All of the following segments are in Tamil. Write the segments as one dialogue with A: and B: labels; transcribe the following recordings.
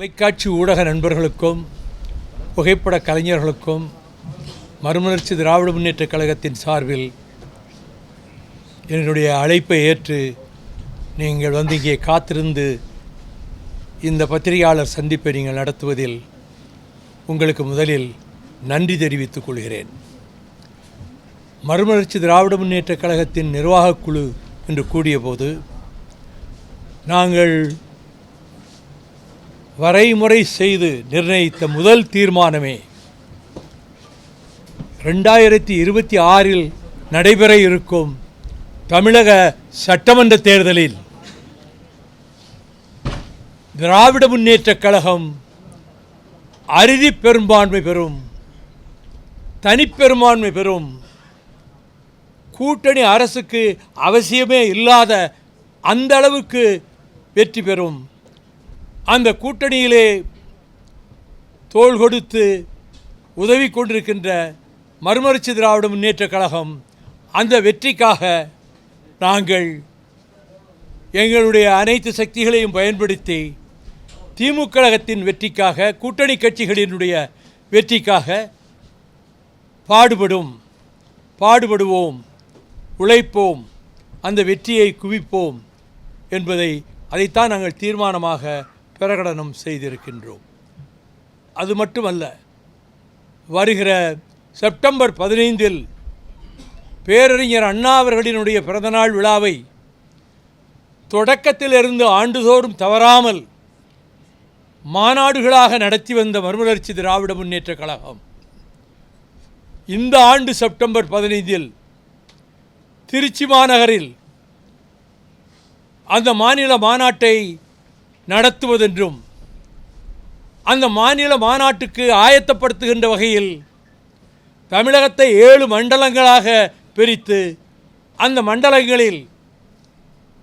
A: தொலைக்காட்சி ஊடக நண்பர்களுக்கும் புகைப்பட கலைஞர்களுக்கும் மறுமலர்ச்சி திராவிட முன்னேற்ற கழகத்தின் சார்பில் என்னுடைய அழைப்பை ஏற்று நீங்கள் வந்து இங்கே காத்திருந்து இந்த பத்திரிகையாளர் சந்திப்பை நீங்கள் நடத்துவதில் உங்களுக்கு முதலில் நன்றி தெரிவித்துக் கொள்கிறேன். மறுமலர்ச்சி திராவிட முன்னேற்ற கழகத்தின் நிர்வாகக்குழு என்று கூடியபோது நாங்கள் வரைமுறை செய்து நிர்ணயித்த முதல் தீர்மானமே ரெண்டாயிரத்தி இருபத்தி ஆறில் நடைபெற இருக்கும் தமிழக சட்டமன்ற தேர்தலில் திராவிட முன்னேற்றக் கழகம் அறுதி பெரும்பான்மை பெறும் தனிப்பெரும்பான்மை பெறும் கூட்டணி அரசுக்கு அவசியமே இல்லாத அந்த அளவுக்கு வெற்றி பெறும். அந்த கூட்டணியிலே தோள் கொடுத்து உதவி கொண்டிருக்கின்ற மறுமலர்ச்சி திராவிட முன்னேற்ற கழகம் அந்த வெற்றிக்காக நாங்கள் எங்களுடைய அனைத்து சக்திகளையும் பயன்படுத்தி திமுக கழகத்தின் வெற்றிக்காக கூட்டணி கட்சிகளினுடைய வெற்றிக்காக பாடுபடும் பாடுபடுவோம் உழைப்போம் அந்த வெற்றியை குவிப்போம் என்பதை அதைத்தான் நாங்கள் தீர்மானமாக பிரகடனம் செய்திருக்கின்றோம். அது மட்டுமல்ல வருகிற செப்டம்பர் பதினைந்தில் பேரறிஞர் அண்ணா அவர்களினுடைய பிறந்தநாள் விழாவை தொடக்கத்திலிருந்து ஆண்டுதோறும் தவறாமல் மாநாடுகளாக நடத்தி வந்த மறுமலர்ச்சி திராவிட முன்னேற்றக் கழகம் இந்த ஆண்டு செப்டம்பர் பதினைந்தில் திருச்சி மாநகரில் அந்த மாநில மாநாட்டை நடத்துவதென்றும் அந்த மாநில மாநாட்டுக்கு ஆயத்தப்படுத்துகின்ற வகையில் தமிழகத்தை ஏழு மண்டலங்களாக பிரித்து அந்த மண்டலங்களில்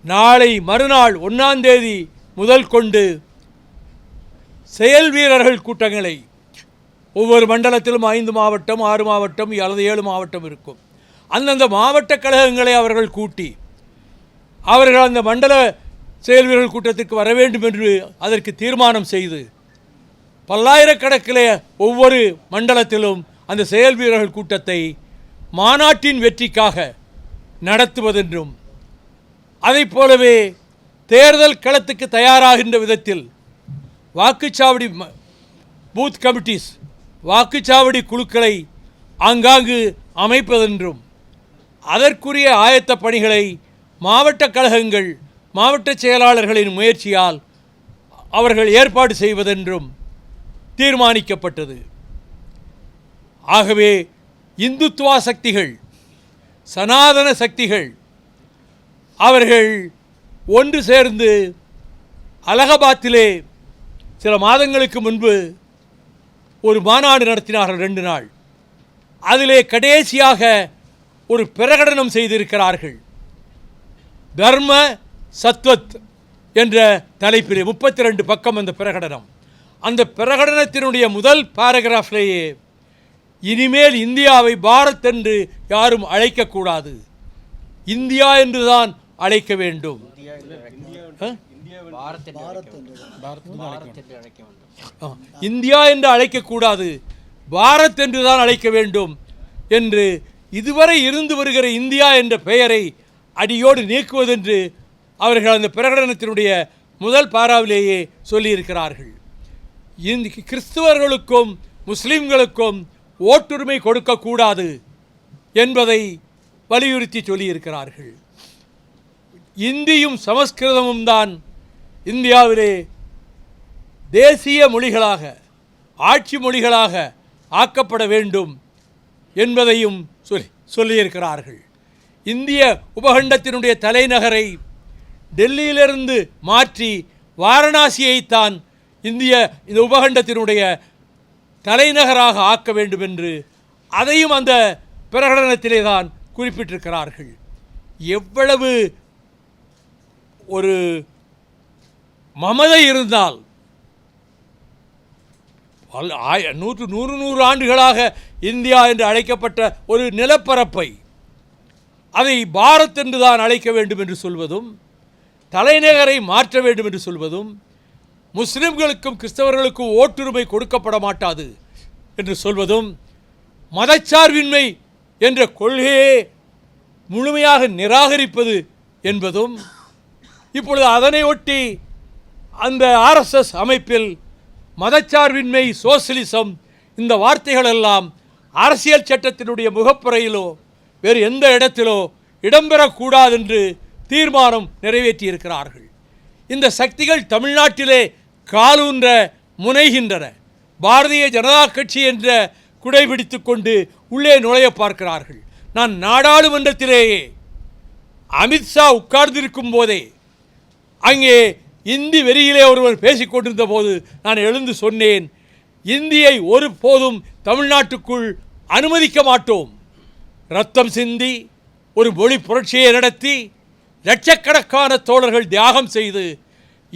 A: நாளை மறுநாள் ஒன்றாம் தேதி முதல் கொண்டு செயல் வீரர்கள் கூட்டங்களை ஒவ்வொரு மண்டலத்திலும் ஐந்து மாவட்டம் ஆறு மாவட்டம் அல்லது ஏழு மாவட்டம் இருக்கும். அந்தந்த மாவட்ட கழகங்களை அவர்கள் கூட்டி அவர்கள் அந்த மண்டல செயல் வீரர்கள் கூட்டத்திற்கு வர வேண்டும் என்று அதற்கு தீர்மானம் செய்து பல்லாயிரக்கணக்கிலே ஒவ்வொரு மண்டலத்திலும் அந்த செயல் வீரர்கள் கூட்டத்தை மாநாட்டின் வெற்றிக்காக நடத்துவதென்றும் அதைப் போலவே தேர்தல் களத்துக்கு தயாராகின்ற விதத்தில் வாக்குச்சாவடி ம- பூத் கமிட்டிஸ் வாக்குச்சாவடி குழுக்களை ஆங்காங்கு அமைப்பதென்றும் அதற்குரிய ஆயத்த பணிகளை மாவட்ட கழகங்கள் மாவட்ட செயலாளர்களின் முயற்சியால் அவர்கள் ஏற்பாடு செய்வதென்றும் தீர்மானிக்கப்பட்டது. ஆகவே இந்துத்துவா சக்திகள் சனாதன சக்திகள் அவர்கள் ஒன்று சேர்ந்து அலகாபாத்திலே சில மாதங்களுக்கு முன்பு ஒரு மாநாடு நடத்தினார்கள் ரெண்டு நாள். அதிலே கடைசியாக ஒரு பிரகடனம் செய்திருக்கிறார்கள். தர்ம சத்வத் என்ற தலைப்பிலே முப்பத்தி ரெண்டு பக்கம் அந்த பிரகடனம். அந்த பிரகடனத்தினுடைய முதல் பாராகிராஃப்லேயே இனிமேல் இந்தியாவை பாரத் என்று யாரும் அழைக்கக்கூடாது. இந்தியா என்றுதான் அழைக்க வேண்டும். ஆ?
B: பாரத் என்று என்று அழைக்க வேண்டும்.
A: இந்தியா என்று அழைக்கக்கூடாது. பாரத் என்று தான் அழைக்க வேண்டும் என்று இதுவரை இருந்து வருகிற இந்தியா என்ற பெயரை அடியோடு நீக்குவதென்று அவர்கள் அந்த பிரகடனத்தினுடைய முதல் பாராவிலேயே சொல்லியிருக்கிறார்கள். இந்த கிறிஸ்துவர்களுக்கும் முஸ்லீம்களுக்கும் ஓட்டுரிமை கொடுக்கக்கூடாது என்பதை வலியுறுத்தி சொல்லியிருக்கிறார்கள். இந்தியும் சமஸ்கிருதமும் தான் இந்தியாவிலே தேசிய மொழிகளாக ஆட்சி மொழிகளாக ஆக்கப்பட வேண்டும் என்பதையும் சொல்லி சொல்லியிருக்கிறார்கள். இந்திய உபகண்டத்தினுடைய தலைநகரை டெல்லியிலிருந்து மாற்றி வாரணாசியைத்தான் இந்திய இந்த உபகண்டத்தினுடைய தலைநகராக ஆக்க வேண்டும் என்று அதையும் அந்த பிரகடனத்திலே தான் குறிப்பிட்டிருக்கிறார்கள். எவ்வளவு ஒரு மமதை இருந்தால் நூற்று நூறு நூறு ஆண்டுகளாக இந்தியா என்று அழைக்கப்பட்ட ஒரு நிலப்பரப்பை அதை பாரத் என்று தான் அழைக்க வேண்டும் என்று சொல்வதும் தலைநகரை மாற்ற வேண்டும் என்று சொல்வதும் முஸ்லிம்களுக்கும் கிறிஸ்தவர்களுக்கும் ஓட்டுரிமை கொடுக்கப்பட மாட்டாது என்று சொல்வதும் மதச்சார்பின்மை என்ற கொள்கையை முழுமையாக நிராகரிப்பது என்பதும் இப்பொழுது அதனை ஒட்டி அந்த ஆர்எஸ்எஸ் அமைப்பில் மதச்சார்பின்மை சோசியலிசம் இந்த வார்த்தைகள் எல்லாம் அரசியல் சட்டத்தினுடைய முகப்புறையிலோ வேறு எந்த இடத்திலோ இடம்பெறக்கூடாது என்று தீர்மானம் நிறைவேற்றியிருக்கிறார்கள். இந்த சக்திகள் தமிழ்நாட்டிலே காலூன்ற முனைகின்றன. பாரதிய ஜனதா கட்சி என்ற குடைபிடித்து கொண்டு உள்ளே நுழைய பார்க்கிறார்கள். நான் நாடாளுமன்றத்திலேயே அமித்ஷா உட்கார்ந்திருக்கும் போதே அங்கே இந்தி வெறியிலே ஒருவர் பேசிக்கொண்டிருந்த போது நான் எழுந்து சொன்னேன் இந்தியை ஒருபோதும் தமிழ்நாட்டுக்குள் அனுமதிக்க மாட்டோம். ரத்தம் சிந்தி ஒரு மொழி புரட்சியை நடத்தி லட்சக்கணக்கான தோழர்கள் தியாகம் செய்து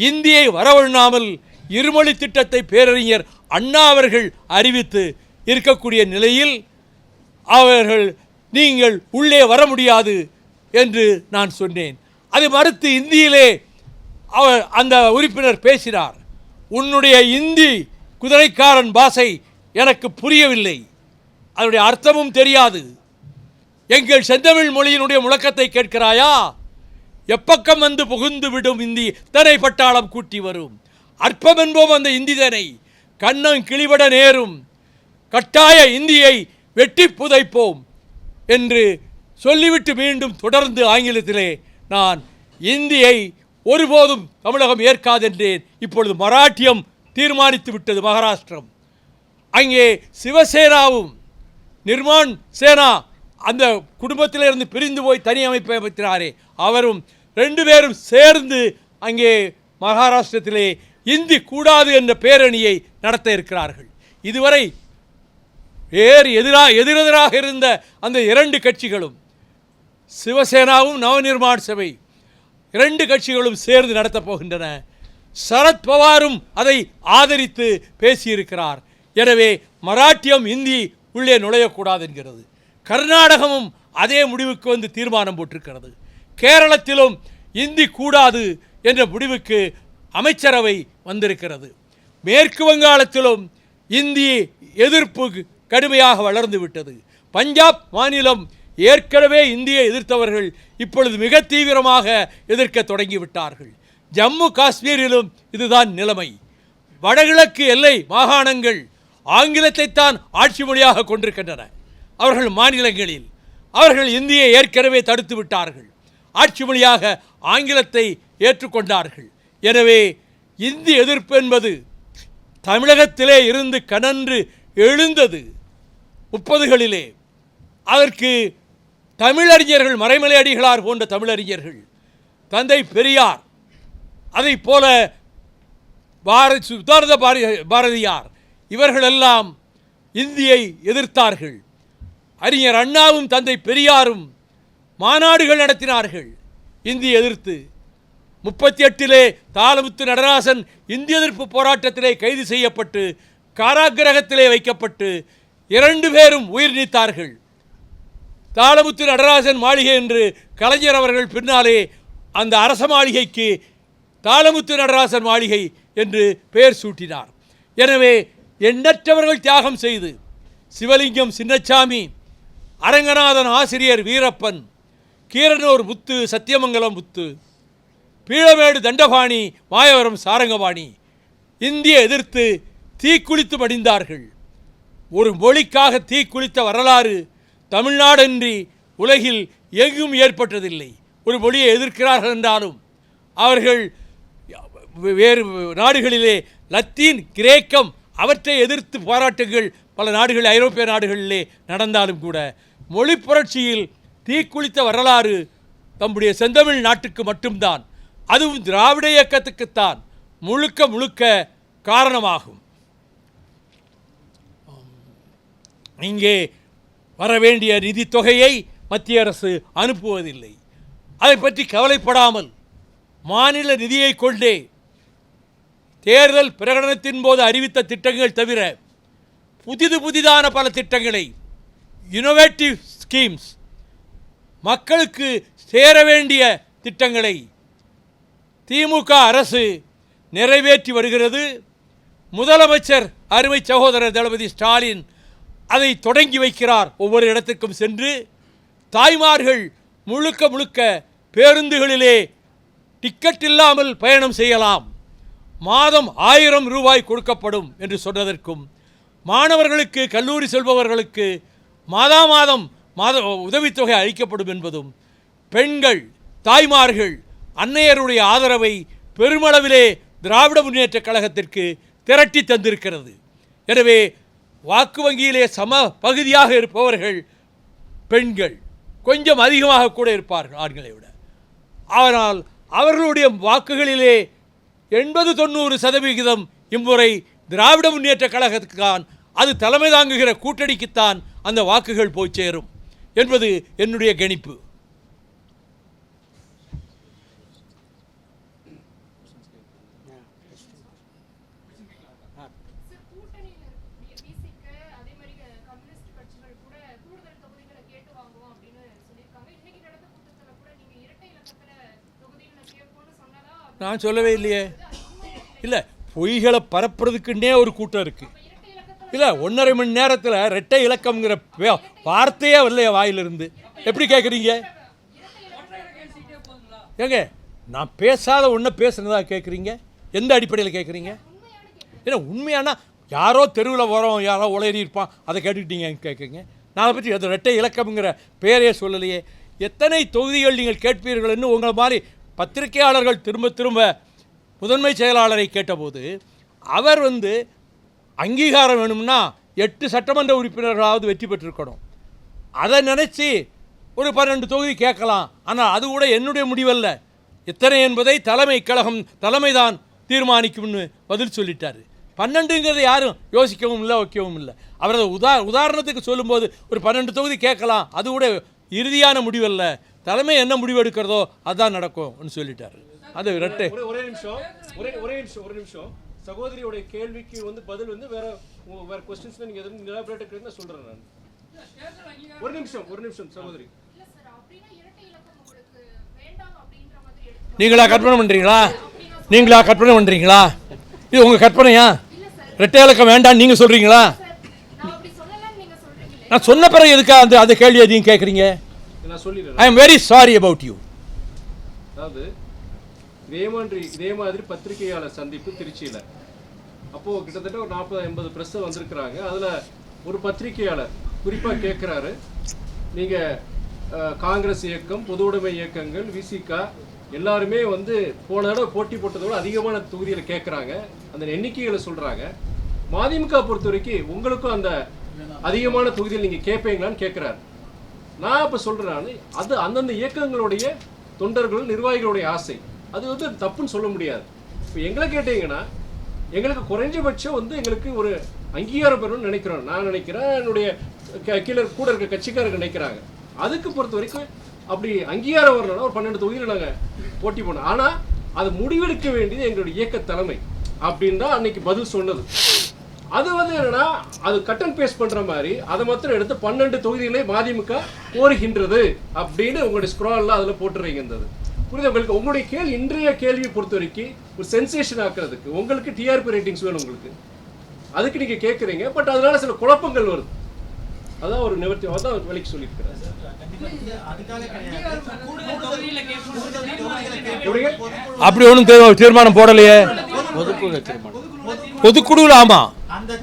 A: இந்தியை வரவழாமல் இருமொழி திட்டத்தை பேரறிஞர் அண்ணா அவர்கள் அறிவித்து இருக்கக்கூடிய நிலையில் அவர்கள் நீங்கள் உள்ளே வர முடியாது என்று நான் சொன்னேன். அதை மறுத்து இந்தியிலே அவர் அந்த உறுப்பினர் பேசினார். உன்னுடைய இந்தி குதிரைக்காரன் பாஷை எனக்கு புரியவில்லை. அதனுடைய அர்த்தமும் தெரியாது. எங்கள் செந்தமிழ் மொழியினுடைய முழக்கத்தை கேட்கிறாயா? எப்பக்கம் வந்து புகுந்து விடும் இந்தி தனை பட்டாளம் கூட்டி வரும். அற்பம் என்போம் அந்த இந்தி தனை கண்ணம் கிளிபட நேரும். கட்டாய இந்தியை வெட்டி புதைப்போம் என்று சொல்லிவிட்டு மீண்டும் தொடர்ந்து ஆங்கிலத்திலே நான் இந்தியை ஒருபோதும் தமிழகம் ஏற்காதென்றேன். இப்பொழுது மராட்டியம் தீர்மானித்து விட்டது மகாராஷ்டிரம். அங்கே சிவசேனாவும் நிர்மான் சேனா அந்த குடும்பத்திலிருந்து பிரிந்து போய் தனி அமைப்பை அமைத்தினாரே அவரும் ரெண்டு பேரும் சேர்ந்து அங்கே மகாராஷ்டிரத்திலே இந்தி கூடாது என்ற பேரணியை நடத்த இருக்கிறார்கள். இதுவரை வேறு எதிராக எதிரெதிராக இருந்த அந்த இரண்டு கட்சிகளும் சிவசேனாவும் நவநிர்மாண சபை இரண்டு கட்சிகளும் சேர்ந்து நடத்தப் போகின்றன. சரத் பவாரும் அதை ஆதரித்து பேசியிருக்கிறார். எனவே மராட்டியம் இந்தி உள்ளே நுழையக்கூடாது என்கிறது. கர்நாடகமும் அதே முடிவுக்கு வந்து தீர்மானம் போட்டிருக்கிறது. கேரளத்திலும் இந்தி கூடாது என்ற முடிவுக்கு அமைச்சரவை வந்திருக்கிறது. மேற்கு வங்காளத்திலும் இந்தி எதிர்ப்பு கடுமையாக வளர்ந்து விட்டது. பஞ்சாப் மாநிலம் ஏற்கனவே இந்தியை எதிர்த்தவர்கள் இப்பொழுது மிக தீவிரமாக எதிர்க்க தொடங்கிவிட்டார்கள் ஜம்மு காஷ்மீரிலும் இதுதான் நிலைமை. வடகிழக்கு எல்லை மாகாணங்கள் ஆங்கிலத்தைத்தான் ஆட்சி மொழியாக கொண்டிருக்கின்றன. அவர்கள் மாநிலங்களில் அவர்கள் இந்தியை ஏற்கனவே தடுத்து விட்டார்கள். ஆட்சி மொழியாக ஆங்கிலத்தை ஏற்றுக்கொண்டார்கள். எனவே இந்தி எதிர்ப்பு என்பது தமிழகத்திலே இருந்து கனன்று எழுந்தது முப்பதுகளிலே. அதற்கு தமிழறிஞர்கள் மறைமலை அடிகளார் போன்ற தமிழறிஞர்கள் தந்தை பெரியார் அதைப் போல பாரதி சுதாரத பாரதியார் இவர்களெல்லாம் இந்தியை எதிர்த்தார்கள். அறிஞர் அண்ணாவும் தந்தை பெரியாரும் மாநாடுகள் நடத்தினார்கள். இந்தி எதிர்த்து முப்பத்தி எட்டிலே தாளமுத்து நடராசன் இந்திய எதிர்ப்பு போராட்டத்திலே கைது செய்யப்பட்டு காராகிரகத்திலே வைக்கப்பட்டு இரண்டு பேரும் உயிர் நீத்தார்கள். தாளமுத்து நடராசன் மாளிகை என்று கலைஞர் அவர்கள் பின்னாலே அந்த அரச மாளிகைக்கு தாளமுத்து நடராசன் மாளிகை என்று பெயர் சூட்டினார். எனவே எண்ணற்றவர்கள் தியாகம் செய்து சிவலிங்கம் சின்னச்சாமி அரங்கநாதன் ஆசிரியர் வீரப்பன் கீரனூர் முத்து சத்தியமங்கலம் முத்து பீழமேடு தண்டபாணி மாயவரம் சாரங்கபாணி இந்திய எதிர்த்து தீக்குளித்து மடிந்தார்கள். ஒரு மொழிக்காக தீக்குளித்த வரலாறு தமிழ்நாடன்றி உலகில் எங்கும் ஏற்பட்டதில்லை. ஒரு மொழியை எதிர்க்கிறார்கள் என்றாலும் அவர்கள் வேறு நாடுகளிலே லத்தீன் கிரேக்கம் அவற்றை எதிர்த்து போராட்டங்கள் பல நாடுகள் ஐரோப்பிய நாடுகளிலே நடந்தாலும் கூட மொழி புரட்சியில் தீக்குளித்த வரலாறு தம்முடைய செந்தமிழ் நாட்டுக்கு மட்டும்தான் அதுவும் திராவிட இயக்கத்துக்குத்தான் முழுக்க முழுக்க காரணமாகும். இங்கே வர வேண்டிய நிதித் தொகையை மத்திய அரசு அனுப்புவதில்லை. அதை பற்றி கவலைப்படாமல் மாநில நிதியை கொண்டே தேர்தல் பிரகடனத்தின் போது அறிவித்த திட்டங்கள் தவிர புதிது புதிதான பல திட்டங்களை இனோவேட்டிவ் ஸ்கீம்ஸ் மக்களுக்கு சேர வேண்டிய திட்டங்களை திமுக அரசு நிறைவேற்றி வருகிறது. முதலமைச்சர் அருமை சகோதரர் தளபதி ஸ்டாலின் அதை தொடங்கி வைக்கிறார். ஒவ்வொரு இடத்திற்கும் சென்று தாய்மார்கள் முழுக்க முழுக்க பேருந்துகளிலே டிக்கெட் இல்லாமல் பயணம் செய்யலாம். மாதம் ஆயிரம் ரூபாய் கொடுக்கப்படும் என்று சொன்னதற்கும் மாணவர்களுக்கு கல்லூரி செல்பவர்களுக்கு மாதா மாதம் மாத உதவித்தொகை அளிக்கப்படும் என்பதும் பெண்கள் தாய்மார்கள் அன்னையருடைய ஆதரவை பெருமளவிலே திராவிட முன்னேற்றக் கழகத்திற்கு திரட்டி தந்திருக்கிறது. எனவே வாக்கு வங்கியிலே சம பகுதியாக இருப்பவர்கள் பெண்கள் கொஞ்சம் அதிகமாக கூட இருப்பார்கள் ஆண்களை விட. ஆனால் அவர்களுடைய வாக்குகளிலே எண்பது தொண்ணூறு சதவிகிதம் இம்முறை திராவிட முன்னேற்ற கழகத்துக்குத்தான் அது தலைமை தாங்குகிற கூட்டணிக்குத்தான் அந்த வாக்குகள் போய் சேரும் என்பது என்னுடைய கணிப்பு. நான் சொல்லவே இல்லையே. இல்லை பொய்களை பரப்புறதுக்குன்னே ஒரு கூட்டம் இருக்குது இல்லை ஒன்றரை மணி நேரத்தில் ரெட்டை இலக்கம்ங்கிற வே- வார்த்தையே வரலையே வாயிலிருந்து. எப்படி கேட்குறீங்க ஏங்க நான் பேசாத ஒன்றை பேசுனதா கேட்குறீங்க எந்த அடிப்படையில் கேட்குறீங்க ஏன்னா உண்மையானா யாரோ தெருவில் வரோம் யாரோ உளறி இருப்பான் அதை கேட்டுக்கிட்டீங்க கேட்குறீங்க நான் அதை பற்றி அது ரெட்டை இலக்கம்ங்கிற பேரே சொல்லலையே. எத்தனை தொகுதிகள் நீங்கள் கேட்பீர்கள்னு உங்களை மாதிரி பத்திரிகையாளர்கள் திரும்ப திரும்ப முதன்மை செயலாளரை கேட்டபோது அவர் வந்து அங்கீகாரம் வேணும்னா எட்டு சட்டமன்ற உறுப்பினர்களாவது வெற்றி பெற்றிருக்கணும். அதை நினச்சி ஒரு பன்னெண்டு தொகுதி கேட்கலாம். ஆனால் அது கூட என்னுடைய முடிவல்ல. இத்தனை என்பதை தலைமை கழகம் தலைமை தான் தீர்மானிக்கும்னு பதில் சொல்லிட்டார். பன்னெண்டுங்கிறத யாரும் யோசிக்கவும் இல்லை வைக்கவும் இல்லை. அவரது உதா உதாரணத்துக்கு சொல்லும்போது ஒரு பன்னெண்டு தொகுதி கேட்கலாம். அது கூட இறுதியான முடிவல்ல. தலைமை என்ன முடிவு எடுக்கிறதோ அதான் நடக்கும்னு சொல்லிட்டார். அது ரெட்டை
C: ஒரே நிமிஷம். ஒரே ஒரே நிமிஷம் ஒரு நிமிஷம். சகோதரியோட கேள்விக்கு வந்து பதில் வந்து வேற உங்க- வேற கொஸ்டின்ஸ் நீங்க எதுவும் நிலாபரேட் சொல்றேன் நான். ஒரு நிமிஷம் ஒரு நிமிஷம் சகோதரி.
D: இல்ல சார் அப்படின்னா இரட்டை இலக்கம் உங்களுக்கு வேண்டாம் அப்படின்ற மாதிரி எடுத்து
A: நீங்களா கற்பனை பண்ணுறீங்களா நீங்களா கற்பனை பண்ணுறீங்களா இது உங்கள் கற்பனையா ரெட்டை இலக்கம் வேண்டாம்
D: நீங்க சொல்றீங்களே?
A: நான் சொன்ன பிறகு எதுக்கா அந்த அந்த கேள்வி எதையும் கேட்குறீங்க I am very sorry about you
C: அதாவது இதே மாதிரி இதே மாதிரி பத்திரிகையாளர் சந்திப்பு திருச்சியில். அப்போது கிட்டத்தட்ட ஒரு நாற்பது ஐம்பது பிரஸ் வந்திருக்கிறாங்க. அதில் ஒரு பத்திரிகையாளர் குறிப்பாக கேட்குறாரு நீங்கள் காங்கிரஸ் இயக்கம் பொது உடைமை இயக்கங்கள் விசிகா எல்லாருமே வந்து போன தடவை போட்டி போட்டதோட அதிகமான தொகுதியில் கேட்குறாங்க அந்த எண்ணிக்கைகளை சொல்கிறாங்க மதிமுக பொறுத்த வரைக்கும் உங்களுக்கும் அந்த அதிகமான தொகுதியில் நீங்கள் கேட்பீங்களான்னு கேட்குறாரு நான் இப்போ சொல்கிறேன் அது அந்தந்த இயக்கங்களுடைய தொண்டர்கள் நிர்வாகிகளுடைய ஆசை. அது வந்து தப்புன்னு சொல்ல முடியாது. இப்போ எங்களை கேட்டீங்கன்னா எங்களுக்கு குறைஞ்சபட்சம் வந்து எங்களுக்கு ஒரு அங்கீகாரம் பெறணும்னு நினைக்கிறோம். நான் நினைக்கிறேன் என்னுடைய க- கீழே கூட இருக்க கட்சிக்காரங்க நினைக்கிறாங்க. அதுக்கு பொறுத்த வரைக்கும் அப்படி அங்கீகாரம் வரணும்னா ஒரு பன்னெண்டு தொகுதியில் நாங்கள் போட்டி போனோம் ஆனால் அது முடிவெடுக்க வேண்டியது எங்களுடைய இயக்க தலைமை. அப்படின்னு தான் அன்னைக்கு பதில் சொன்னது. அது வந்து என்னன்னா அது கட் அண்ட் பேஸ்ட் பண்ற மாதிரி அதை மாத்திரம் எடுத்து பன்னெண்டு தொகுதிகளை மதிமுக கோருகின்றது அப்படின்னு உங்களுடைய ஸ்க்ரால்ல அதில் போட்டுறீங்க இருந்தது புரியுது உங்களுக்கு? உங்களுடைய கேள்வி இன்றைய கேள்வியை பொறுத்த வரைக்கும் ஒரு சென்சேஷன் ஆக்குறதுக்கு உங்களுக்கு டிஆர்பி ரேட்டிங்ஸ் வேணும் உங்களுக்கு. அதுக்கு நீங்க கேட்குறீங்க பட் அதனால சில குழப்பங்கள் வருது. அதான் ஒரு நிவர்த்தி அதான் வேலைக்கு சொல்லியிருக்கிறேன்?
A: அப்படி ஒன்றும் தீர்மானம் போடலையே? பொதுக்குழுவில் ஆமாம்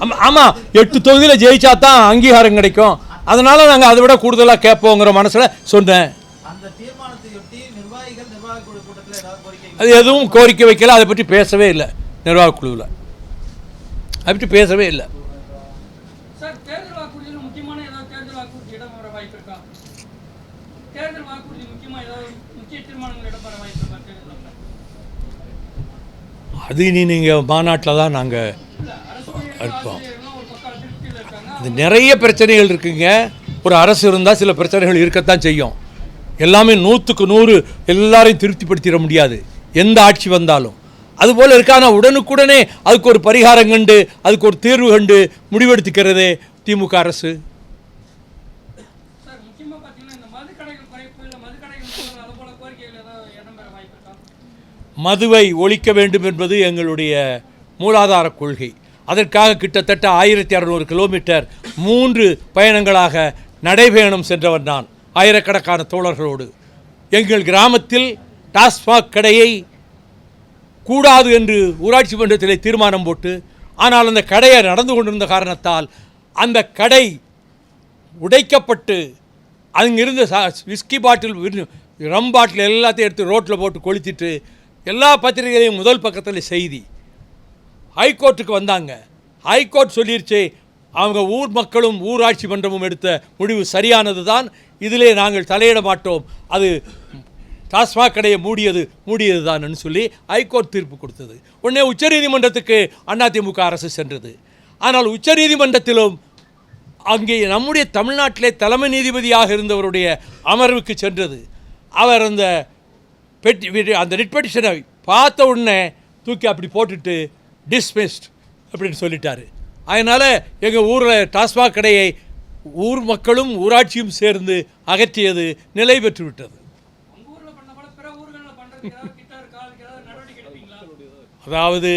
A: ஆமாம் ஆமாம் எட்டு தொகுதியில் ஜெயிச்சா தான் அங்கீகாரம் கிடைக்கும். அதனால நாங்கள் அதை விட கூடுதலாக கேட்போங்கிற மனசில் சொன்னேன்
B: அந்த தீர்மானத்தையொட்டி நிர்வாகிகள் நிர்வாக குழு கூட்டத்தில் ஏதாவது கோரிக்கை
A: அது எதுவும் கோரிக்கை வைக்கல அதை பற்றி பேசவே இல்லை. நிர்வாகக் குழுவில். அதை பற்றி பேசவே இல்லை? அது இனி நீங்கள் மாநாட்டில் தான் நாங்கள்
E: இருக்காங்க
A: இது நிறைய பிரச்சனைகள் இருக்குங்க. ஒரு அரசு இருந்தால் சில பிரச்சனைகள் இருக்கத்தான் செய்யும். எல்லாமே நூற்றுக்கு நூறு எல்லாரையும் திருப்திப்படுத்திட முடியாது. எந்த ஆட்சி வந்தாலும். அதுபோல் இருக்கு ஆனால் உடனுக்குடனே அதுக்கு ஒரு பரிகாரம் கண்டு அதுக்கு ஒரு தீர்வு கண்டு முடிவெடுத்துக்கிறதே திமுக அரசு. மதுவை ஒழிக்க வேண்டும் என்பது எங்களுடைய மூலாதார கொள்கை. அதற்காக கிட்டத்தட்ட ஆயிரத்தி அறநூறு கிலோமீட்டர் மூன்று பயணங்களாக நடைபயணம் சென்றவன் நான் ஆயிரக்கணக்கான தோழர்களோடு. எங்கள் கிராமத்தில் டாஸ்மாக் கடையை கூடாது என்று ஊராட்சி மன்றத்தில் தீர்மானம் போட்டு ஆனால் அந்த கடையை நடந்து கொண்டிருந்த காரணத்தால் அந்த கடை உடைக்கப்பட்டு அங்கிருந்த சா விஸ்கி பாட்டில் ரம் பாட்டில் எல்லாத்தையும் எடுத்து ரோட்டில் போட்டு கொளுத்திட்டு எல்லா பத்திரிகைகளையும் முதல் பக்கத்தில் செய்தி. ஹைகோர்ட்டுக்கு வந்தாங்க. ஹைகோர்ட் சொல்லிருச்சு அவங்க ஊர் மக்களும் ஊராட்சி மன்றமும் எடுத்த முடிவு சரியானது தான் இதிலே நாங்கள் தலையிட மாட்டோம். அது டாஸ்மாக் கடையை மூடியது மூடியது தான்னு சொல்லி ஹைகோர்ட் தீர்ப்பு கொடுத்தது. உடனே உச்சநீதிமன்றத்துக்கு அதிமுக அரசு சென்றது. ஆனால் உச்சநீதிமன்றத்திலும் அங்கே நம்முடைய தமிழ்நாட்டிலே தலைமை நீதிபதியாக இருந்தவருடைய அமர்வுக்கு சென்றது. அவர் அந்த பெட்டி அந்த ரிட் பெட்டிஷனை பார்த்த உடனே தூக்கி அப்படி போட்டுட்டு டிஸ்மிஸ்ட் அப்படின்னு சொல்லிட்டாரு. அதனால் எங்கள் ஊரில் டாஸ்மாக் கடையை ஊர் மக்களும் ஊராட்சியும் சேர்ந்து அகற்றியது நிலை பெற்று விட்டது
E: உங்க ஊர்ல பண்ண போல பிற ஊர்களில் பண்றதுக்கு ஏதாவது கிட்ட இருக்கா அதுக்கு ஏதாவது நடவடிக்கை எடுப்பீங்களா
A: அதாவது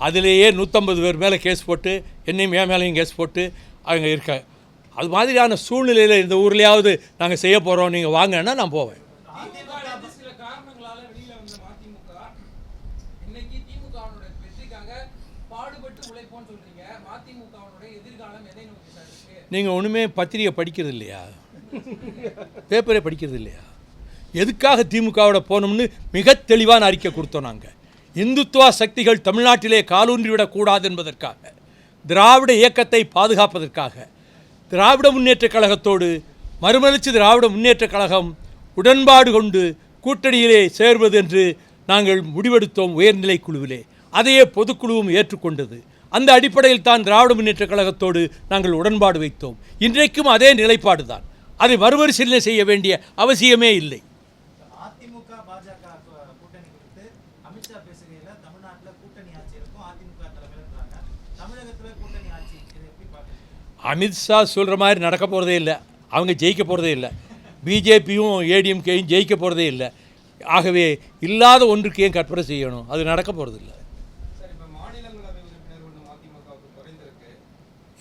A: அதிலேயே நூற்றம்பது பேர் மேலே கேஸ் போட்டு என்னையும் என் மேலேயும் கேஸ் போட்டு அங்கே இருக்க அது மாதிரியான சூழ்நிலையில் இந்த ஊர்லேயாவது நாங்கள் செய்ய போகிறோம் நீங்கள் வாங்கன்னா நான் போவேன். நீங்கள் ஒன்றுமே பத்திரிகை படிக்கிறது இல்லையா? பேப்பரே படிக்கிறது இல்லையா? எதுக்காக திமுகவோட போனோம்னு மிக தெளிவான அறிக்கை கொடுத்தோம் நாங்கள் இந்துத்துவா சக்திகள் தமிழ்நாட்டிலே காலூன்றிவிடக்கூடாது என்பதற்காக திராவிட இயக்கத்தை பாதுகாப்பதற்காக திராவிட முன்னேற்றக் கழகத்தோடு மறுமலர்ச்சி திராவிட முன்னேற்றக் கழகம் உடன்பாடு கொண்டு கூட்டணியிலே சேர்வது என்று நாங்கள் முடிவெடுத்தோம் உயர்நிலைக் குழுவிலே. அதையே பொதுக்குழுவும் ஏற்றுக்கொண்டது. அந்த அடிப்படையில் தான் திராவிட முன்னேற்றக் கழகத்தோடு நாங்கள் உடன்பாடு வைத்தோம். இன்றைக்கும் அதே நிலைப்பாடு தான் அதை மறுபரிசீலனை செய்ய வேண்டிய அவசியமே இல்லை
F: அதிமுக பாஜக கூ- கூட்டணி குறித்து அமித்ஷா பேசுகையில தமிழ்நாட்டுல கூட்டணி ஆட்சி இருக்கும் அதிமுக தலைமையில்ன்றாங்க தமிழகத்துல கூட்டணி ஆட்சி இதை எப்படி பாக்குறீங்க
A: அமித்ஷா சொல்கிற மாதிரி நடக்க போகிறதே இல்லை. அவங்க ஜெயிக்க போகிறதே இல்லை. பிஜேபியும் ஏடிஎம்கேயும் ஜெயிக்க போகிறதே இல்லை. ஆகவே இல்லாத ஒன்றுக்கு ஏன் கற்பனை செய்யணும்? அது நடக்க போகிறது இல்லை.
G: சார் இப்ப மாநிலங்களவை உறுப்பினர் ஒன்று மதிமுகவுக்கு குறைந்திருக்கு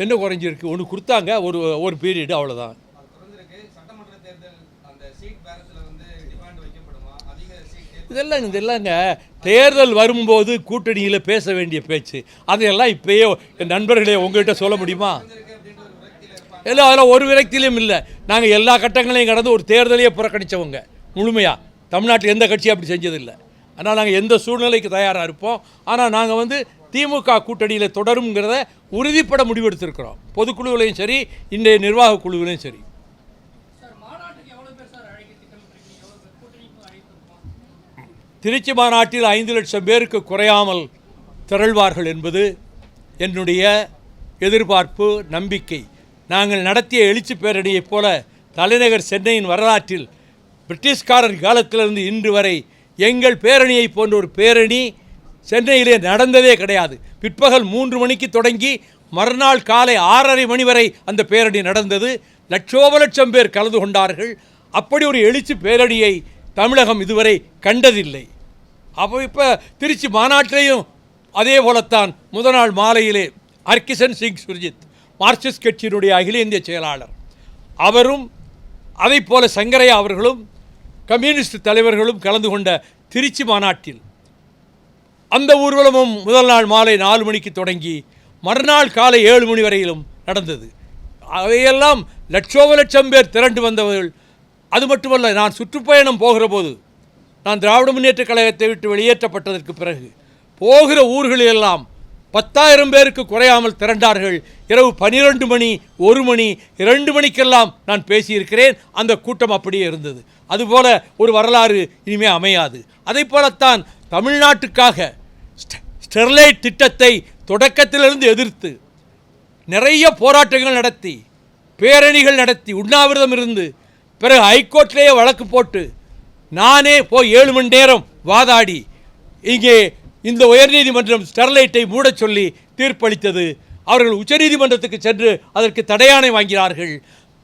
A: என்ன குறைஞ்சிருக்கு? ஒன்று கொடுத்தாங்க ஒரு ஒரு பீரியடு அவ்வளோதான் இதெல்லாம் இதெல்லாங்க. தேர்தல் வரும்போது கூட்டணியில் பேச வேண்டிய பேச்சு. அதையெல்லாம் இப்பயே என் நண்பர்களே உங்கள்கிட்ட சொல்ல முடியுமா? இல்லை அதில் ஒரு விரக்தியிலும் இல்லை. நாங்கள் எல்லா கட்டங்களையும் கடந்து ஒரு தேர்தலையே புறக்கணித்தவங்க முழுமையாக தமிழ்நாட்டில் எந்த கட்சியும் அப்படி செஞ்சதில்லை. ஆனால் நாங்கள் எந்த சூழ்நிலைக்கு தயாராக இருப்போம். ஆனால் நாங்கள் வந்து திமுக கூட்டணியில் தொடருங்கிறத உறுதிப்பட முடிவெடுத்திருக்கிறோம். பொதுக்குழுவிலையும் சரி இன்றைய நிர்வாக குழுவிலையும் சரி
E: மாநாட்டுக்கு எவ்வளவு பேர் சார் அழைக்க திட்டமிட்டிருக்கீங்க எவ்வளவு பேர் கூட்டணிக்கு அழைப்பு இருக்குமா
A: திருச்சி மாநாட்டில் ஐந்து லட்சம் பேருக்கு குறையாமல் திரள்வார்கள் என்பது என்னுடைய எதிர்பார்ப்பு நம்பிக்கை. நாங்கள் நடத்திய எழுச்சி பேரணியைப் போல தலைநகர் சென்னையின் வரலாற்றில் பிரிட்டிஷ்காரர் காலத்திலிருந்து இன்று வரை எங்கள் பேரணியை போன்ற ஒரு பேரணி சென்னையிலே நடந்ததே கிடையாது. பிற்பகல் மூன்று மணிக்கு தொடங்கி மறுநாள் காலை ஆறரை மணி வரை அந்த பேரணி நடந்தது. லட்சோப லட்சம் பேர் கலந்து கொண்டார்கள். அப்படி ஒரு எழுச்சி பேரணியை தமிழகம் இதுவரை கண்டதில்லை. அப்போ இப்போ திருச்சி மாநாட்டிலையும் அதே போலத்தான் முதல் நாள் மாலையிலே ஹர்கிஷன் சிங் சுர்ஜித் மார்க்சிஸ்ட் கட்சியினுடைய அகில இந்திய செயலாளர் அவரும் அதைப் போல சங்கரையா அவர்களும் கம்யூனிஸ்ட் தலைவர்களும் கலந்து கொண்ட திருச்சி மாநாட்டில் அந்த ஊர்வலமும் முதல் நாள் மாலை நாலு மணிக்கு தொடங்கி மறுநாள் காலை ஏழு மணி வரையிலும் நடந்தது. அவையெல்லாம் லட்சோப லட்சம் பேர் திரண்டு வந்தவர்கள் அது மட்டுமல்ல நான் சுற்றுப்பயணம் போகிற போது நான் திராவிட முன்னேற்ற கழகத்தை விட்டு வெளியேற்றப்பட்டதற்கு பிறகு போகிற ஊர்களிலெல்லாம் பத்தாயிரம் பேருக்கு குறையாமல் திரண்டார்கள். இரவு பனிரெண்டு மணி ஒரு மணி இரண்டு மணிக்கெல்லாம் நான் பேசியிருக்கிறேன். அந்த கூட்டம் அப்படியே இருந்தது. அதுபோல ஒரு வரலாறு இனிமே அமையாது. அதைப் போலத்தான் தமிழ்நாட்டுக்காக ஸ்டெர்லைட் திட்டத்தை தொடக்கத்திலிருந்து எதிர்த்து நிறைய போராட்டங்கள் நடத்தி பேரணிகள் நடத்தி உண்ணாவிரதம் இருந்து பிறகு ஹைகோர்ட்லேயே வழக்கு போட்டு நானே போய் ஏழு மணி நேரம் வாதாடி இங்கே இந்த உயர்நீதிமன்றம் ஸ்டெர்லைட்டை மூடச் சொல்லி தீர்ப்பளித்தது. அவர்கள் உச்சநீதிமன்றத்துக்கு சென்று அதற்கு தடையாணை வாங்கினார்கள்.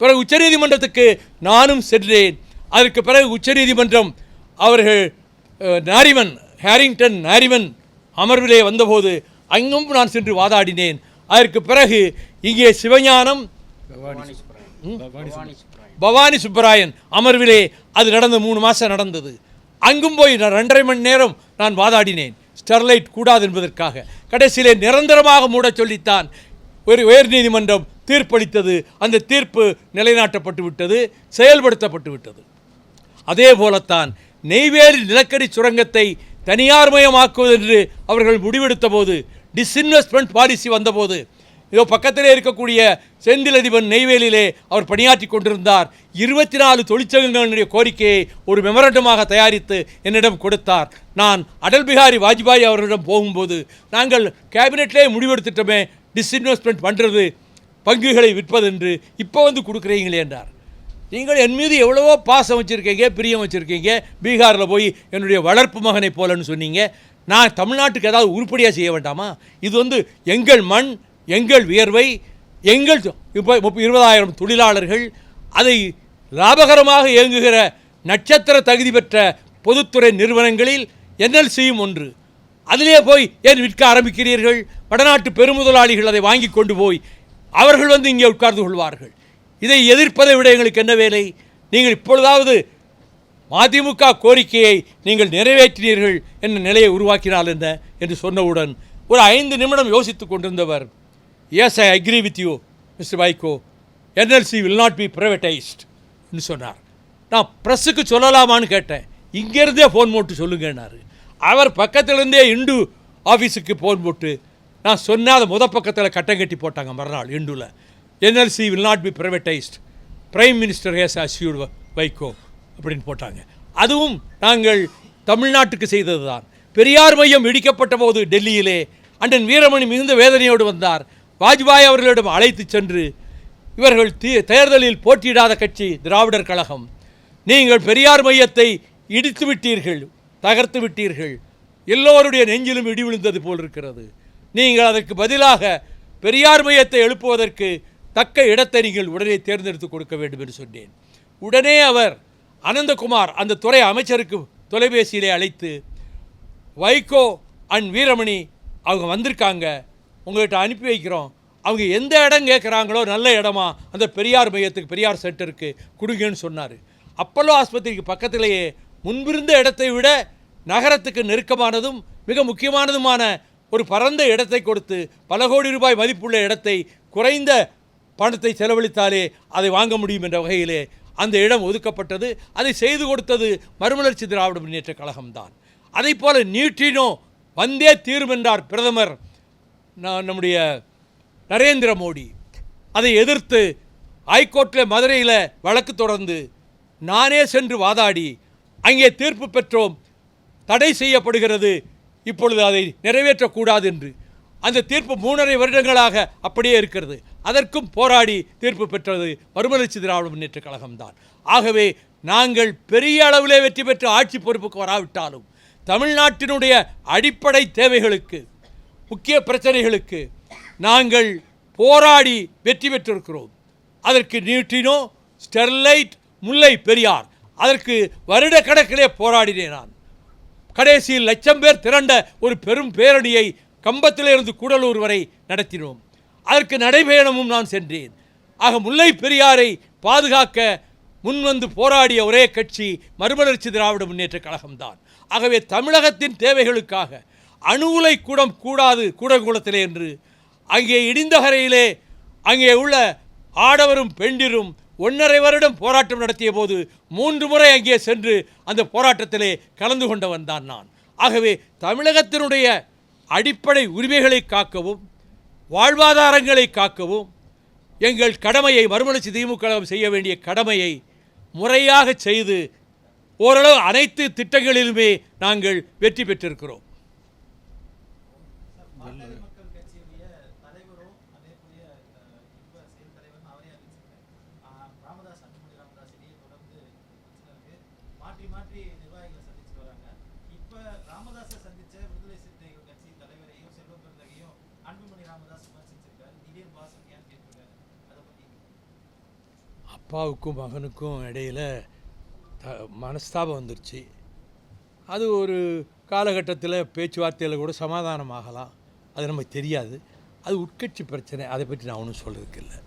A: பிறகு உச்சநீதிமன்றத்துக்கு நானும் சென்றேன். அதற்கு பிறகு உச்சநீதிமன்றம் அவர்கள் நாரிமன் ஹேரிங்டன் நாரிமன் அமர்விலே வந்தபோது அங்கும் நான் சென்று வாதாடினேன். அதற்கு பிறகு இங்கே சிவஞானம்? பவானி சுப்பராயன் அமர்விலே அது நடந்த மூணு மாதம் நடந்தது. அங்கும் போய் நான் ரெண்டரை மணி நேரம் நான் வாதாடினேன். ஸ்டெர்லைட் கூடாது என்பதற்காக. கடைசியிலே நிரந்தரமாக மூடச் சொல்லித்தான். ஒரு உயர்நீதிமன்றம் தீர்ப்பளித்தது. அந்த தீர்ப்பு நிலைநாட்டப்பட்டு விட்டது செயல்படுத்தப்பட்டு விட்டது. அதே போலத்தான் நெய்வேலி நிலக்கரி சுரங்கத்தை தனியார்மயமாக்குவது என்று அவர்கள் முடிவெடுத்த போது டிஸ்இன்வெஸ்ட்மெண்ட் பாலிசி வந்தபோது இதோ பக்கத்திலே இருக்கக்கூடிய செந்திலதிபன் நெய்வேலியிலே அவர் பணியாற்றி கொண்டிருந்தார். இருபத்தி நாலு தொழிற்சங்கங்களுடைய கோரிக்கையை ஒரு மெமரண்டமாக தயாரித்து என்னிடம் கொடுத்தார். நான் அடல் பிகாரி வாஜ்பாய் அவர்களிடம் போகும்போது நாங்கள் கேபினெட்லேயே முடிவெடுத்துட்டோமே டிஸ்இன்வெஸ்ட்மெண்ட் பண்ணுறது பங்குகளை விற்பதென்று இப்போ வந்து கொடுக்குறீங்களே என்றார். நீங்கள் என் மீது எவ்வளவோ பாசம் வச்சுருக்கீங்க பிரியம் வச்சுருக்கீங்க பீகாரில் போய் என்னுடைய வளர்ப்பு மகனை போலன்னு சொன்னீங்க. நான் தமிழ்நாட்டுக்கு ஏதாவது உருப்படியாக செய்ய வேண்டாமா? இது வந்து எங்கள் மண் எங்கள் வியர்வை எங்கள் இப்போ முப்ப இருபதாயிரம் தொழிலாளர்கள் அதை லாபகரமாக இயங்குகிற நட்சத்திர தகுதி பெற்ற பொதுத்துறை நிறுவனங்களில் என்எல்சியும் ஒன்று. அதிலே போய் ஏன் விற்க ஆரம்பிக்கிறீர்கள்? வடநாட்டு பெருமுதலாளிகள் அதை வாங்கி கொண்டு போய் அவர்கள் வந்து இங்கே உட்கார்ந்து கொள்வார்கள். இதை எதிர்ப்பதை விட எங்களுக்கு என்ன வேலை? நீங்கள் இப்பொழுதாவது மதிமுக கோரிக்கையை நீங்கள் நிறைவேற்றினீர்கள் என்ற நிலையை உருவாக்கினால் என்ன? என்று சொன்னவுடன் ஒரு ஐந்து நிமிடம் யோசித்துக் கொண்டிருந்தவர் yes I agree with you mister Vaiko NLC will not be ப்ரைவேட்டைஸ்ட்னு சொன்னார். நான் ப்ரெஸ்ஸுக்கு சொல்லலாமான்னு கேட்டேன். இங்கேருந்தே ஃபோன் போட்டு சொல்லுங்கன்னாரு அவர் பக்கத்துலேருந்தே இண்டு ஆஃபீஸுக்கு ஃபோன் போட்டு நான் சொன்னால் அதை முத பக்கத்தில் கட்டம் கட்டி போட்டாங்க மறுநாள் இண்டுவில் NLC will not be privatised prime minister has assured Vaiko அப்படின்னு போட்டாங்க. அதுவும் நாங்கள் தமிழ்நாட்டுக்கு செய்தது தான் பெரியார் மையம் இடிக்கப்பட்ட போது டெல்லியிலே அண்டன் வீரமணி மிகுந்த வேதனையோடு வந்தார். வாஜ்பாய் அவர்களிடம் அழைத்து சென்று இவர்கள் தீ தேர்தலில் போட்டியிடாத கட்சி திராவிடர் கழகம். நீங்கள் பெரியார் மையத்தை இடித்து விட்டீர்கள் தகர்த்து விட்டீர்கள். எல்லோருடைய நெஞ்சிலும் இடி விழுந்தது போல் இருக்கிறது. நீங்கள் அதற்கு பதிலாக பெரியார் மையத்தை எழுப்புவதற்கு தக்க இடத்தை நீங்கள் உடனே தேர்ந்தெடுத்து கொடுக்க வேண்டும் என்று சொன்னேன். உடனே அவர் அனந்தகுமார் அந்த துறை அமைச்சருக்கு தொலைபேசியிலே அழைத்து வைகோ அண்ட் வீரமணி அவங்க வந்திருக்காங்க. உங்கள்கிட்ட அனுப்பி வைக்கிறோம். அவங்க எந்த இடம் கேட்குறாங்களோ நல்ல இடமா அந்த பெரியார் மையத்துக்கு பெரியார் சென்டருக்கு கொடுங்கன்னு சொன்னார். அப்பல்லோ ஆஸ்பத்திரிக்கு பக்கத்திலேயே முன்பிருந்த இடத்தை விட நகரத்துக்கு நெருக்கமானதும் மிக முக்கியமானதுமான ஒரு பரந்த இடத்தை கொடுத்து பல கோடி ரூபாய் மதிப்புள்ள இடத்தை குறைந்த பணத்தை செலவழித்தாலே அதை வாங்க முடியும் என்ற வகையிலே அந்த இடம் ஒதுக்கப்பட்டது. அதை செய்து கொடுத்தது மறுமலர்ச்சி திராவிட முன்னேற்ற கழகம்தான். அதைப் போல நீட்டினோ வந்தே தீரும் என்றார் பிரதமர் நான் நம்முடைய நரேந்திர மோடி அதை எதிர்த்து ஹைகோர்ட்டில் மதுரையில் வழக்கு தொடர்ந்து நானே சென்று வாதாடி அங்கே தீர்ப்பு பெற்றோம் தடை செய்யப்படுகிறது இப்பொழுது அதை நிறைவேற்றக்கூடாது என்று. அந்த தீர்ப்பு மூணரை வருடங்களாக அப்படியே இருக்கிறது. அதற்கும் போராடி தீர்ப்பு பெற்றது மறுமலர்ச்சி திராவிட முன்னேற்ற கழகம்தான். ஆகவே நாங்கள் பெரிய அளவிலே வெற்றி பெற்று ஆட்சி பொறுப்புக்கு வராவிட்டாலும் தமிழ்நாட்டினுடைய அடிப்படை தேவைகளுக்கு முக்கிய பிரச்சனைகளுக்கு நாங்கள் போராடி வெற்றி பெற்றிருக்கிறோம். அதற்கு நியூட்ரினோ ஸ்டெர்லைட் முல்லை பெரியார் அதற்கு வருடக்கணக்கிலே போராடினேன் நான். கடைசியில் லட்சம் பேர் திரண்ட ஒரு பெரும் பேரணியை கம்பத்திலிருந்து கூடலூர் வரை நடத்தினோம். அதற்கு நடைபயணமும் நான் சென்றேன். ஆக முல்லை பெரியாரை பாதுகாக்க முன்வந்து போராடிய ஒரே கட்சி மறுமலர்ச்சி திராவிட முன்னேற்ற கழகம்தான். ஆகவே தமிழகத்தின் தேவைகளுக்காக அணுகுலை கூடம் கூடாது கூடங்குளத்திலே என்று அங்கே இடிந்தகரையிலே அங்கே உள்ள ஆடவரும் பெண்டிரும் ஒன்றரை வருடம் போராட்டம் நடத்திய போது மூன்று முறை அங்கே சென்று அந்த போராட்டத்திலே கலந்து கொண்டவன் தான் நான். ஆகவே தமிழகத்தினுடைய அடிப்படை உரிமைகளை காக்கவும் வாழ்வாதாரங்களை காக்கவும் எங்கள் கடமையை மறுமலர்ச்சி திமுக செய்ய வேண்டிய கடமையை முறையாக செய்து ஓரளவு அனைத்து திட்டங்களிலுமே நாங்கள் வெற்றி பெற்றிருக்கிறோம். அப்பாவுக்கும் மகனுக்கும் இடையில் த மனஸ்தாபம் வந்துருச்சு. அது ஒரு காலகட்டத்தில் பேச்சுவார்த்தையில் கூட சமாதானம் ஆகலாம் அது நமக்கு தெரியாது. அது உட்கட்சி பிரச்சனை. அதை பற்றி நான் ஒன்றும் சொல்கிறதுக்கு இல்லை.